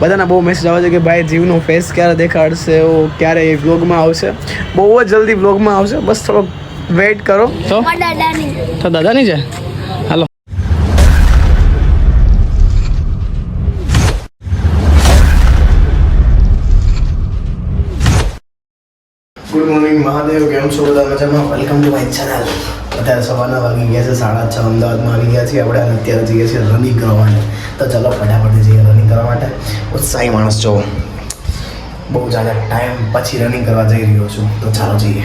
બધાના બહુ મેસેજ આવે છે કે ભાઈ જીવનો ફેસ ક્યારે દેખાડશે એવો ક્યારે એ વ્લોગમાં આવશે. બહુ જ જલ્દી વ્લોગમાં આવશે. બસ થોડોક વેઇટ કરો. તો? દાદાની. તો દાદાની છે? હાલો. Good morning Mahadev. કેમ છો? બધા મજામાં? વેલકમ ટુ માય ચેનલ અત્યારે સવારના વાગી ગયા છે, સાડા છ અમદાવાદમાં આવી ગયા છીએ. આપણે અત્યારે જઈએ છીએ રનિંગ કરવા માટે. તો ચલો, ફટાફટ જઈએ રનિંગ કરવા માટે. ઉત્સાહી માણસ છો. બહુ જાજા ટાઈમ પછી રનિંગ કરવા જઈ રહ્યો છું. તો ચાલો જઈએ.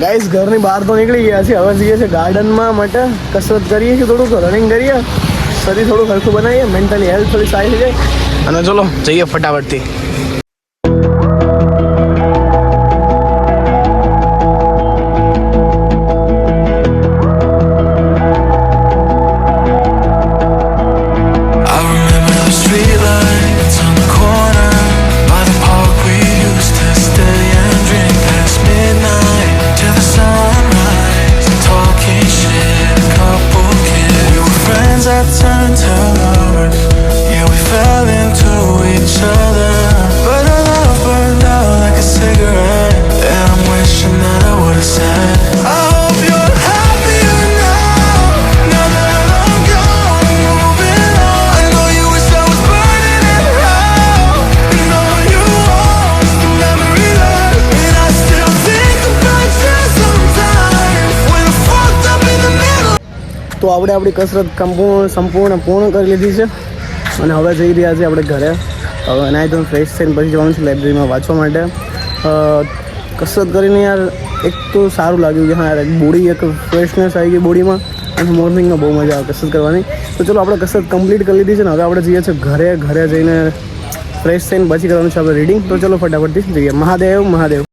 ગાઈસ ઘરની બહાર તો નીકળી ગયા છે હવે જઈએ છીએ ગાર્ડનમાં માટે. કસરત કરીએ છીએ થોડુંક રનિંગ કરીએ. શરીર થોડું હરખું બનાવીએ મેન્ટલી હેલ્થ થોડી સારી થઈ જાય. અને ચલો જઈએ ફટાફટથી. તો આપણે આપણી કસરત સંપૂર્ણ સંપૂર્ણ, પૂર્ણ કરી લીધી છે. અને હવે જઈ રહ્યા છીએ આપણે ઘરે. હવે નાઈ ધોઈને ફ્રેશ થઈને પછી જવાનું છે લાઇબ્રેરીમાં વાંચવા માટે. કસરત કરીને યાર એક તો સારું લાગ્યું કે હા, યાર બોડી એક ફ્રેશનેસ આવી ગઈ બોડીમાં અને મોર્નિંગમાં બહુ મજા આવે કસરત કરવાની. તો ચલો આપણે કસરત કમ્પ્લીટ કરી લીધી છે ને હવે આપણે જઈએ છીએ ઘરે. ઘરે જઈને ફ્રેશ થઈને પછી કરવાનું છે આપણે રીડિંગ તો ચલો ફટાફટથી જઈએ. મહાદેવ મહાદેવ.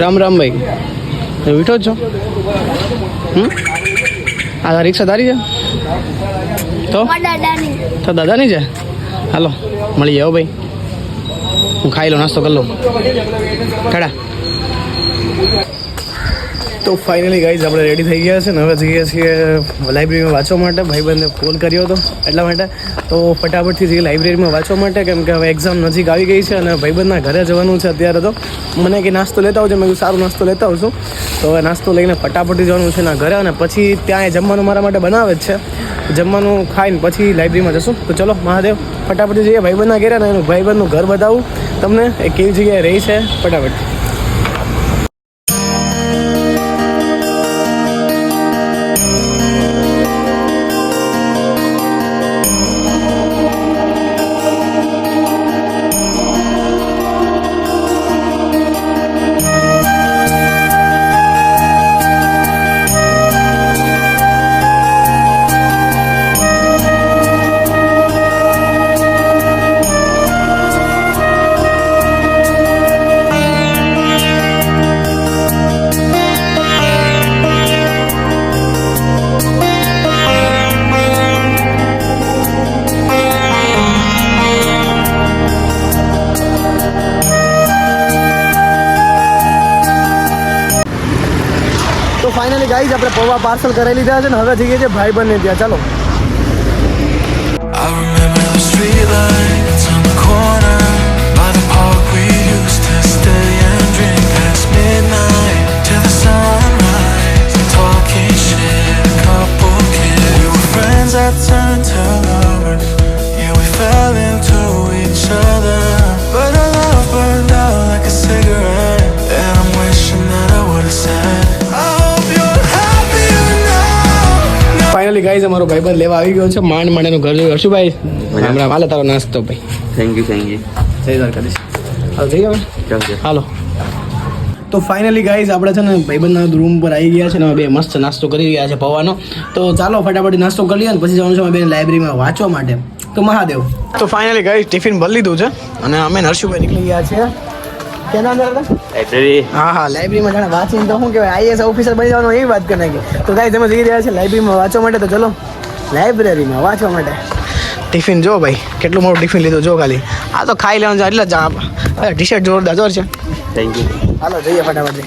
રામ રામ ભાઈ. બેઠો જ છો? આ રિક્ષા તારી છે? તો? તો દાદાની છે? હાલો મળી જાઓ ભાઈ. હું ખાઈ લો નાસ્તો કરી લઉં. ઠાડા તો ફાઇનલી ગાઈઝ આપણે રેડી થઈ ગયા છે. ને હવે જઈએ છીએ લાઇબ્રેરીમાં વાંચવા માટે. ભાઈબંધને કોલ કર્યો હતો એટલા માટે. તો ફટાફટથી જઈએ લાઇબ્રેરીમાં વાંચવા માટે. કેમ કે હવે એક્ઝામ નજીક આવી ગઈ છે અને ભાઈબંધના ઘરે જવાનું છે અત્યારે તો. મને કે નાસ્તો લેતા આવજો. મેં સારું નાસ્તો લેતા આવશું. તો હવે નાસ્તો લઈને ફટાફટથી જવાનું છે એના ઘરે અને પછી ત્યાં એ જમવાનું મારા માટે બનાવે જ છે. જમવાનું ખાઈને પછી લાઇબ્રેરીમાં જશું. તો ચલો મહાદેવ ફટાફટ જઈએ ભાઈબંધના ઘરે ને એનું ભાઈબંધનું ઘર બતાવું તમને. એ કેવી જગ્યાએ રહી છે. ફટાફટ. તો ફાઇનલી ગાઈઝ આપણે પૌવા પાર્સલ કરી લીધા છે ને હવે જઈએ છીએ ભાઈબંધને ત્યાં ચાલો I remember the streetlights on the corner by the park we used to stay and drink past midnight till the sunrise. Talking shit, a couple kids. We were friends that turned to ભાઈબંધ લેવા આવી ગયો છે. માંડ માંડ એનું ઘર જોયું. હર્ષુભાઈ હમણાં હાલે તારો નાસ્તો ભાઈ. થેન્ક યુ થેન્ક યુ જય દ્વારકાધીશ. હાલો જઈએ હવે. હાલો. તો ફાઇનલી ગાઈઝ આપણે છે ને ભાઈબંધના રૂમ પર આવી ગયા છે ને અમે બે મસ્ત નાસ્તો કરી રહ્યા છે પૌવાનો. તો ચાલો ફટાફટ નાસ્તો કરી લઈએ ને પછી જવાનું છે અમે બે લાઇબ્રેરીમાં વાંચવા માટે. તો મહાદેવ. તો ફાઇનલી ગાઈઝ ટિફિન ભરી લીધું છે. અને અમે નરસિંહભાઈ નીકળી ગયા છીએ કેના અંદર લાઇબ્રેરી હા હા લાઇબ્રેરીમાં જાણે વાંચીને તો શું કહેવાય આઈએસ ઓફિસર બની જવાનું એવી વાત કરી નાખી. તો ગાઈ તમે જઈ રહ્યા છે લાઇબ્રેરીમાં વાંચવા માટે તો ચલો. લાઇબ્રેરીમાં વાંચવા માટે. ટિફિન જો ભાઈ કેટલું મોટું ટિફિન લીધું જો ખાલી. આ તો ખાઈ લેવાનું છે એટલે જ ટી શર્ટ જોરદાર જોર છે. થેન્ક યુ હાલો જઈએ ફટાફટ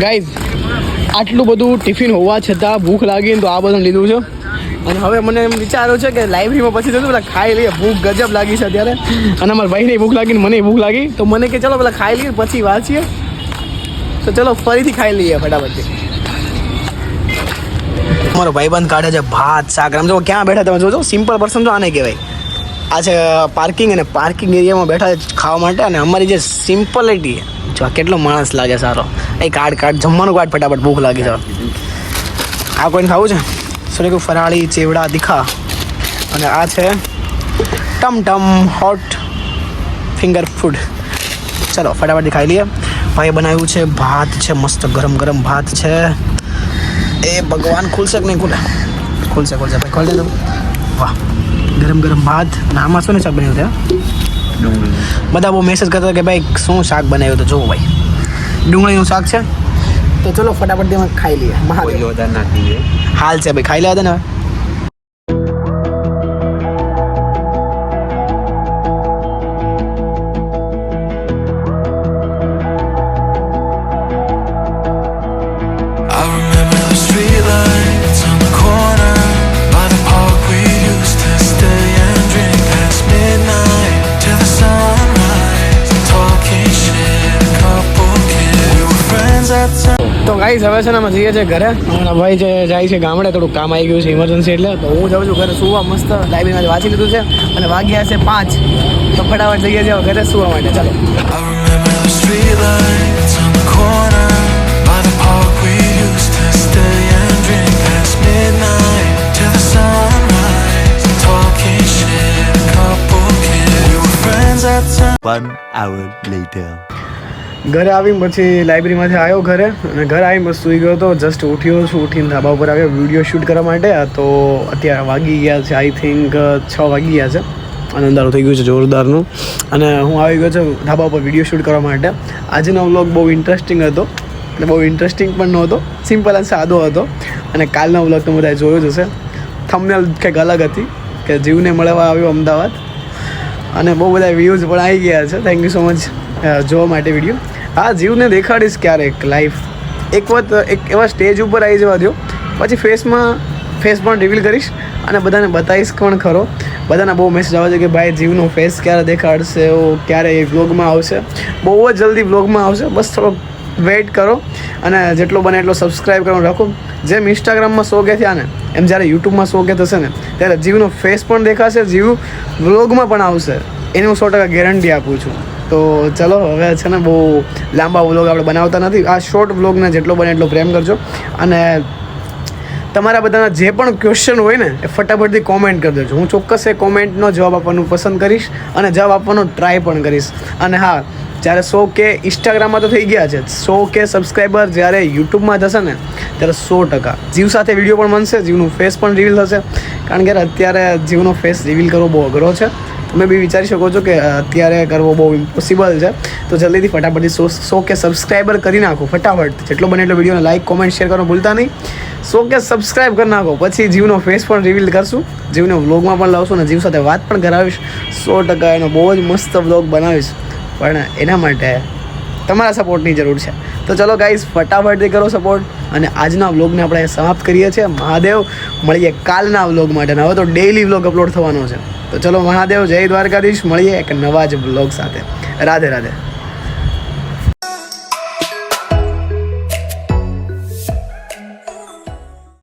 ગાઈઝ આટલું બધું ટિફિન હોવા છતાં ભૂખ લાગી તો આ બધું લીધું છે. અને હવે મને એમ વિચારો છે કે લાઇબ્રેરીમાં પછી જતું પેલા ખાઈ લઈએ, ભૂખ ગજબ લાગી છે અત્યારે. અને અમારા ભાઈને ભૂખ લાગી મને ભૂખ લાગી. તો મને કે ચલો પેલા ખાઈ લઈએ પછી વાંચીએ. તો ચલો ફરીથી ખાઈ લઈએ ફટાફટ અમારો ભાઈબંધ કાઢે છે ભાત, શાક. રમજો ક્યાં બેઠા તમે? જોજો સિમ્પલ પર્સન જો આને કહેવાય. આ છે પાર્કિંગ અને પાર્કિંગ એરિયામાં બેઠા ખાવા માટે. અને અમારી જે સિમ્પલિટી જો કેટલો માણસ લાગે સારો. એ કાઢ કાઢ. જમવાનું કાઢ ફટાફટ, ભૂખ લાગી છે આ કોઈને ખાવું છે? શું કહ્યું ફરાળી, ચેવડા દીખા અને આ છે ટમ ટમ હોટ ફિંગર ફૂડ ચલો, ફટાફટ ખાઈ લઈએ. ભાઈ બનાવ્યું છે ભાત છે, મસ્ત ગરમ ગરમ ભાત છે. એ ભગવાન ખુલશે કે નહીં ખુલે? ખુલશે ખુલશે. ભાઈ, ખોલી દે વાહ. ગરમ ગરમ ભાત. નામાં શું ને શાક બનાવ્યું છે બધા બહુ મેસેજ કરતા કે ભાઈ, શું શાક બનાવ્યું તો જોવો ભાઈ. ડુંગળીનું શાક છે? તો ચલો ફટાફટ તેમાં ખાઈ લઈએ. હાલ છે ભાઈ ખાઈ લેવા દે ને હવે. ગાઈસ હવે છે ને અમે જઈએ છીએ ઘરે અમારા ભાઈ છે જાય છે ગામડે થોડુંક કામ આવી ગયું છે ઇમરજન્સી એટલે તો હું જાઉં છું ઘરે સુવા મસ્ત લાઇબ્રેરીમાં વાંચી લીધું છે અને વાગ્યા છે પાંચ તો ફટાફટ જઈએ છીએ હવે ઘરે સુવા માટે ચાલો. One hour later. ઘરે આવીને પછી લાઇબ્રેરીમાંથી આવ્યો ઘરે અને ઘરે આવીને બસ સૂઈ ગયો હતો જસ્ટ ઉઠ્યો છું, ઉઠીને ધાબા ઉપર આવ્યો વીડિયો શૂટ કરવા માટે. તો અત્યારે વાગી ગયા છે આઈ થિંક છ વાગી ગયા છે. અને અંધારું થઈ ગયું છે જોરદારનું. અને હું આવી ગયો છું ધાબા ઉપર વીડિયો શૂટ કરવા માટે. આજનો વ્લોગ બહુ ઇન્ટરેસ્ટિંગ હતો. અને બહુ ઇન્ટરેસ્ટિંગ પણ નહોતો. સિમ્પલ અને સાદો હતો. અને કાલનો વ્લોગ તો બધાએ જોયો જ હશે. થમનેલ કંઈક અલગ હતી કે જીવને મળવા આવ્યો અમદાવાદ. અને બહુ બધા વ્યૂઝ પણ આવી ગયા છે. થેન્ક યુ સો મચ જોવા માટે વીડિયો. હા જીવને દેખાડીશ ક્યારેક લાઈફ એક વખત, એક એવા સ્ટેજ ઉપર આવી જવા દો પછી ફેસમાં ફેસ પણ રિવીલ કરીશ અને બધાને બતાવીશ પણ ખરો. બધાના બહુ મેસેજ આવે છે કે ભાઈ, જીવનો ફેસ ક્યારે દેખાડશે એવો ક્યારે એ વ્લોગમાં આવશે. બહુ જ જલ્દી વ્લોગમાં આવશે. બસ થોડોક વેઇટ કરો અને જેટલો બને એટલો સબસ્ક્રાઈબ કરવાનું રાખો. જેમ ઇન્સ્ટાગ્રામમાં સો કે થયા ને, એમ જ્યારે યુટ્યુબમાં સો કે થશે ને, ત્યારે જીવનો ફેસ પણ દેખાશે, જીવ વ્લોગમાં પણ આવશે. એની હું સો ટકા ગેરંટી આપું છું. તો ચલો, હવે છે ને બહુ લાંબા વ્લોગ આપણે બનાવતા નથી. આ શોર્ટ વ્લોગને જેટલો બને એટલો પ્રેમ કરજો. અને તમારા બધાના જે પણ ક્વેશ્ચન હોય ને, એ ફટાફટથી કોમેન્ટ કરી દેજો. હું ચોક્કસ એ કોમેન્ટનો જવાબ આપવાનું પસંદ કરીશ અને જવાબ આપવાનો ટ્રાય પણ કરીશ. અને હા, જ્યારે સો કે ઇન્સ્ટાગ્રામમાં તો થઈ ગયા છે. સો કે સબસ્ક્રાઈબર જ્યારે યુટ્યુબમાં થશે ને, ત્યારે સો ટકા. જીવ સાથે વીડિયો પણ બનશે, જીવનું ફેસ પણ રિવીલ થશે. કારણ કે અત્યારે જીવનો ફેસ રિવીલ કરવો બહુ અઘરો છે. તમે બી વિચારી શકો છો કે અત્યારે કરવો બહુ ઇમ્પોસિબલ છે. તો જલ્દીથી ફટાફટથી સો સો કે સબસ્ક્રાઈબર કરી નાખો, ફટાફટ. જેટલો બને એટલો વિડીયોને લાઈક કોમેન્ટ શેર કરવાનું ભૂલતા નહીં. સો કે સબસ્ક્રાઈબ કરી નાખો, પછી જીવનો ફેસ પણ રિવીલ કરશું. જીવને વ્લોગમાં પણ લાવશું અને જીવ સાથે વાત પણ કરાવીશ. સો ટકા એનો બહુ જ મસ્ત વ્લોગ બનાવીશ. પણ એના માટે તમારા સપોર્ટની જરૂર છે. તો ચલો ગાઈઝ ફટાફટથી કરો સપોર્ટ અને આજના વ્લોગને આપણે સમાપ્ત કરીએ છીએ. મહાદેવ, મળીએ કાલના વ્લોગ માટે. હવે તો ડેઈલી વ્લોગ અપલોડ થવાનો છે. તો ચલો મહાદેવ જય દ્વારકાધીશ. મળીએ એક નવા જ બ્લોગ સાથે. રાધે રાધે.